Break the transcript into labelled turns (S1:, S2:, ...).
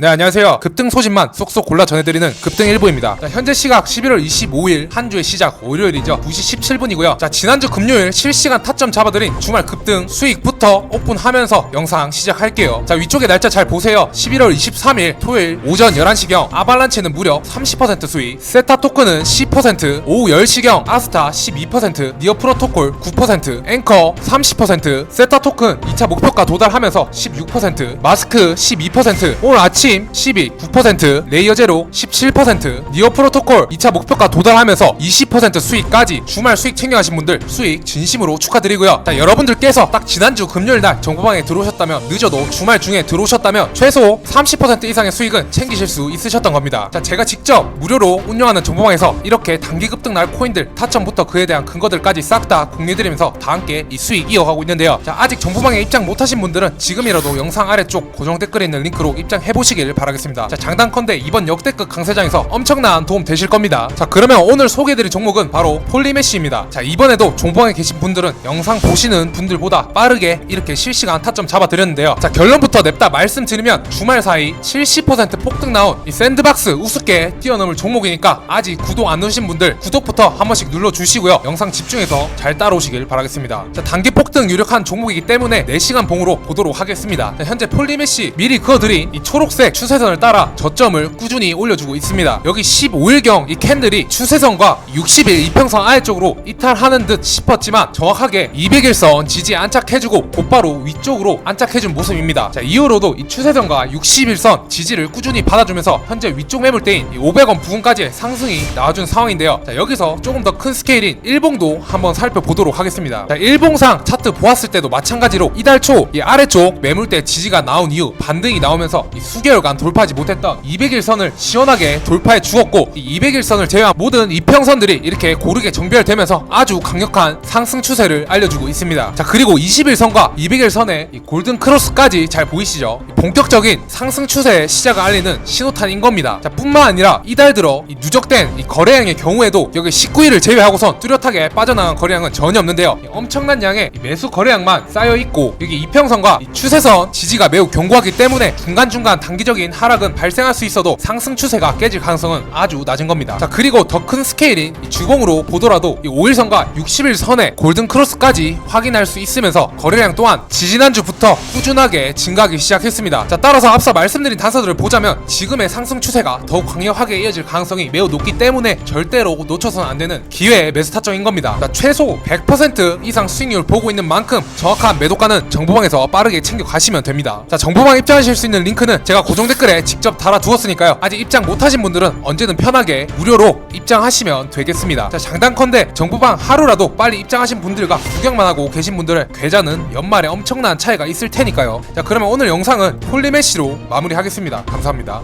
S1: 네 안녕하세요. 급등 소식만 쏙쏙 골라 전해드리는 급등 일부입니다. 자, 현재 시각 11월 25일 한 주의 시작 월요일이죠. 2시 17분이고요. 자 지난주 금요일 실시간 타점 잡아드린 주말 급등 수익부터 오픈하면서 영상 시작할게요. 자 위쪽에 날짜 잘 보세요. 11월 23일 토요일 오전 11시경. 아발란체는 무려 30% 수익 세타 토큰은 10% 오후 10시경 아스타 12% 니어 프로토콜 9% 앵커 30% 세타 토큰 2차 목표가 도달하면서 16% 마스크 12% 오늘 아침 12 9% 레이어 제로 17% 니어 프로토콜 2차 목표가 도달하면서 20% 수익까지 주말 수익 챙겨가신 분들 수익 진심으로 축하드리고요. 자, 여러분들께서 딱 지난주 금요일 날 정보방에 들어오셨다면 늦어도 주말 중에 들어오셨다면 최소 30% 이상의 수익은 챙기실 수 있으셨던 겁니다. 자 제가 직접 무료로 운영하는 정보방에서 이렇게 단기 급등 날 코인들 타점부터 그에 대한 근거들까지 싹 다 공유해드리면서 다 함께 이 수익 이어가고 있는데요. 자 아직 정보방에 입장 못하신 분들은 지금이라도 영상 아래쪽 고정 댓글에 있는 링크로 입장해 보시길 바라겠습니다. 자 장단컨대 이번 역대급 강세장에서 엄청난 도움 되실 겁니다. 자 그러면 오늘 소개해드릴 종목은 바로 폴리메시입니다. 자 이번에도 정보방에 계신 분들은 영상 보시는 분들보다 빠르게 이렇게 실시간 타점 잡아드렸는데요. 자 결론부터 냅다 말씀드리면 주말 사이 70% 폭등 나온 이 샌드박스 우습게 뛰어넘을 종목이니까 아직 구독 안 누르신 분들 구독부터 한 번씩 눌러주시고요. 영상 집중해서 잘 따라오시길 바라겠습니다. 자 단기 폭등 유력한 종목이기 때문에 4시간 봉으로 보도록 하겠습니다. 자, 현재 폴리메시 미리 그어드린 이 초록색 추세선을 따라 저점을 꾸준히 올려주고 있습니다. 여기 15일경 이 캔들이 추세선과 60일 이평선 아래 쪽으로 이탈하는 듯 싶었지만 정확하게 200일선 지지에 안착해주고 곧바로 위쪽으로 안착해준 모습입니다. 자 이후로도 이 추세선과 60일선 지지를 꾸준히 받아주면서 현재 위쪽 매물대인 이 500원 부근까지의 상승이 나와준 상황인데요. 자 여기서 조금 더 큰 스케일인 일봉도 한번 살펴보도록 하겠습니다. 자 일봉상 차트 보았을 때도 마찬가지로 이달 초 이 아래쪽 매물대 지지가 나온 이후 반등이 나오면서 이 수개월간 돌파하지 못했던 200일선을 시원하게 돌파해 주었고 이 200일선을 제외한 모든 이평선들이 이렇게 고르게 정비열되면서 아주 강력한 상승 추세를 알려주고 있습니다. 자 그리고 21선과 200일선의 이 골든 크로스까지 잘 보이시죠? 이 본격적인 상승 추세의 시작을 알리는 신호탄인 겁니다. 자 뿐만 아니라 이달 들어 이 누적된 이 거래량의 경우에도 여기 19일을 제외하고선 뚜렷하게 빠져나간 거래량은 전혀 없는데요. 이 엄청난 양의 이 매수 거래량만 쌓여 있고 여기 이평선과 이 추세선 지지가 매우 견고하기 때문에 중간중간 단기적인 하락은 발생할 수 있어도 상승 추세가 깨질 가능성은 아주 낮은 겁니다. 자 그리고 더 큰 스케일인 이 주봉으로 보더라도 이 5일선과 60일선의 골든 크로스까지 확인할 수 있으면서 거래량 또한 지지난주부터 꾸준하게 증가하기 시작했습니다. 자 따라서 앞서 말씀드린 단서들을 보자면 지금의 상승 추세가 더욱 강력하게 이어질 가능성이 매우 높기 때문에 절대로 놓쳐서는 안 되는 기회의 매수 타점인 겁니다. 자, 최소 100% 이상 수익률 보고 있는 만큼 정확한 매도가는 정보방에서 빠르게 챙겨 가시면 됩니다. 자 정보방 입장하실 수 있는 링크는 제가 고정 댓글에 직접 달아두었으니까요. 아직 입장 못하신 분들은 언제든 편하게 무료로 입장하시면 되겠습니다. 자 장단컨대 정보방 하루라도 빨리 입장하신 분들과 구경만 하고 계신 분들의 계좌는 연말에 엄청난 차이가 있을 테니까요. 자 그러면 오늘 영상은 폴리메시로 마무리하겠습니다. 감사합니다